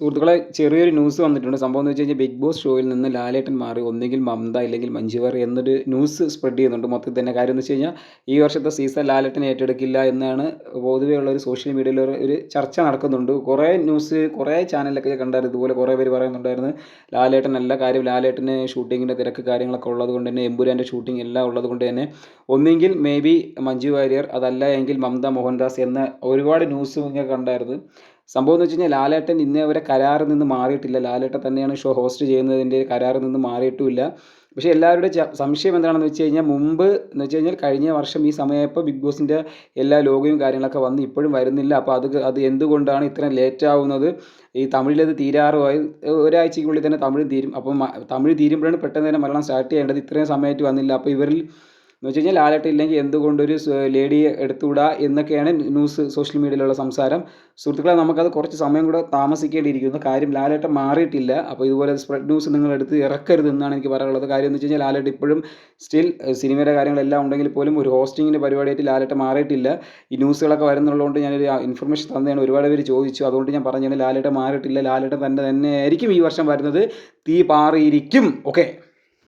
സുഹൃത്തുക്കളെ ചെറിയൊരു ന്യൂസ് വന്നിട്ടുണ്ട്. സംഭവം എന്ന് വെച്ച് കഴിഞ്ഞാൽ ബിഗ് ബോസ് ഷോയിൽ നിന്ന് ലാലേട്ടൻ മാറി. ഒന്നുകിൽ മമത ഇല്ലെങ്കിൽ മഞ്ജു വാര്യർ എന്നൊരു ന്യൂസ് സ്പ്രെഡ് ചെയ്യുന്നുണ്ട്. മൊത്തത്തിൽ തന്നെ കാര്യം എന്ന് വെച്ച് കഴിഞ്ഞാൽ ഈ വർഷത്തെ സീസൺ ലാലേട്ടൻ ഏറ്റെടുക്കില്ല എന്നാണ് പൊതുവേ ഉള്ള ഒരു സോഷ്യൽ മീഡിയയിൽ ഒരു ചർച്ച നടക്കുന്നുണ്ട്. കുറേ ന്യൂസ് കുറേ ചാനലൊക്കെ കണ്ടായിരുന്നു. ഇതുപോലെ കുറേ പേര് പറയുന്നുണ്ടായിരുന്നു. ലാലേട്ടൻ എല്ലാ കാര്യം ലാലേട്ടന് ഷൂട്ടിങ്ങിന്റെ തിരക്ക് കാര്യങ്ങളൊക്കെ ഉള്ളത് കൊണ്ട് തന്നെ എമ്പുരാന്റെ ഷൂട്ടിംഗ് എല്ലാം ഉള്ളത് കൊണ്ട് തന്നെ. ഒന്നെങ്കിൽ മേ ബി മഞ്ജു വാര്യർ അതല്ല എങ്കിൽ മമത മോഹൻദാസ് എന്ന ഒരുപാട് ന്യൂസും ഇങ്ങനെ കണ്ടായിരുന്നു. സംഭവം എന്ന് വെച്ച് കഴിഞ്ഞാൽ ലാലേട്ടൻ ഇന്നേ വരെ കരാറിൽ നിന്ന് മാറിയിട്ടില്ല. ലാലേട്ടൻ തന്നെയാണ് ഷോ ഹോസ്റ്റ് ചെയ്യുന്നതിന്റെ കരാറിൽ നിന്ന് മാറിയിട്ടുമില്ല. പക്ഷേ എല്ലാവരുടെ സംശയം എന്താണെന്ന് വെച്ച് കഴിഞ്ഞാൽ മുമ്പ് എന്ന് വെച്ച് കഴിഞ്ഞാൽ കഴിഞ്ഞ വർഷം ഈ സമയമായപ്പോൾ ബിഗ് ബോസിന്റെ എല്ലാ ലോഗോയും കാര്യങ്ങളൊക്കെ വന്ന് ഇപ്പോഴും വരുന്നില്ല. അപ്പോൾ അത് അത് എന്തുകൊണ്ടാണ് ഇത്രയും ലേറ്റ് ആവുന്നത്? ഈ തമിഴിലത് തീരാറുമായി ഒരാഴ്ചയ്ക്കുള്ളിൽ തന്നെ തമിഴ് തീരും. അപ്പം തമിഴ് തീരുമ്പോഴാണ് പെട്ടെന്ന് തന്നെ മലയാളം സ്റ്റാർട്ട് ചെയ്യേണ്ടത്. ഇത്രയും സമയമായിട്ട് വന്നില്ല. അപ്പോൾ ഇവരിൽ എന്ന് വെച്ച് കഴിഞ്ഞാൽ ലാലേട്ടൻ ഇല്ലെങ്കിൽ എന്തുകൊണ്ടൊരു ലേഡിയെ എടുത്തുകൂടാ എന്നൊക്കെയാണ് ന്യൂസ് സോഷ്യൽ മീഡിയയിലുള്ള സംസാരം. സുഹൃത്തുക്കളെ നമുക്കത് കുറച്ച് സമയം കൂടെ താമസിക്കേണ്ടിയിരിക്കുന്നു. കാര്യം ലാലേട്ടൻ മാറിയിട്ടില്ല. അപ്പോൾ ഇതുപോലെ സ്പ്രെഡ് ന്യൂസ് നിങ്ങൾ എടുത്ത് ഇറക്കരുത് എന്നാണ് എനിക്ക് പറയാനുള്ളത്. കാര്യം എന്ന് വെച്ച് കഴിഞ്ഞാൽ ലാലേട്ടൻ ഇപ്പോഴും സ്റ്റിൽ സിനിമയുടെ കാര്യങ്ങളെല്ലാം ഉണ്ടെങ്കിൽ പോലും ഒരു ഹോസ്റ്റിങ്ങിന്റെ പരിപാടിയായിട്ട് ലാലേട്ടൻ മാറിയിട്ടില്ല. ഈ ന്യൂസുകളൊക്കെ വരുന്നുള്ളതുകൊണ്ട് ഞാനൊരു ഇൻഫർമേഷൻ തന്നെയാണ് ഒരുപാട് പേര് ചോദിച്ചു. അതുകൊണ്ട് ഞാൻ പറഞ്ഞാണ് ലാലേട്ടൻ മാറിയിട്ടില്ല. ലാലേട്ടൻ തന്നെ തന്നെ ആയിരിക്കും ഈ വർഷം വരുന്നത്. തീ പാറിയിരിക്കും. ഓക്കെ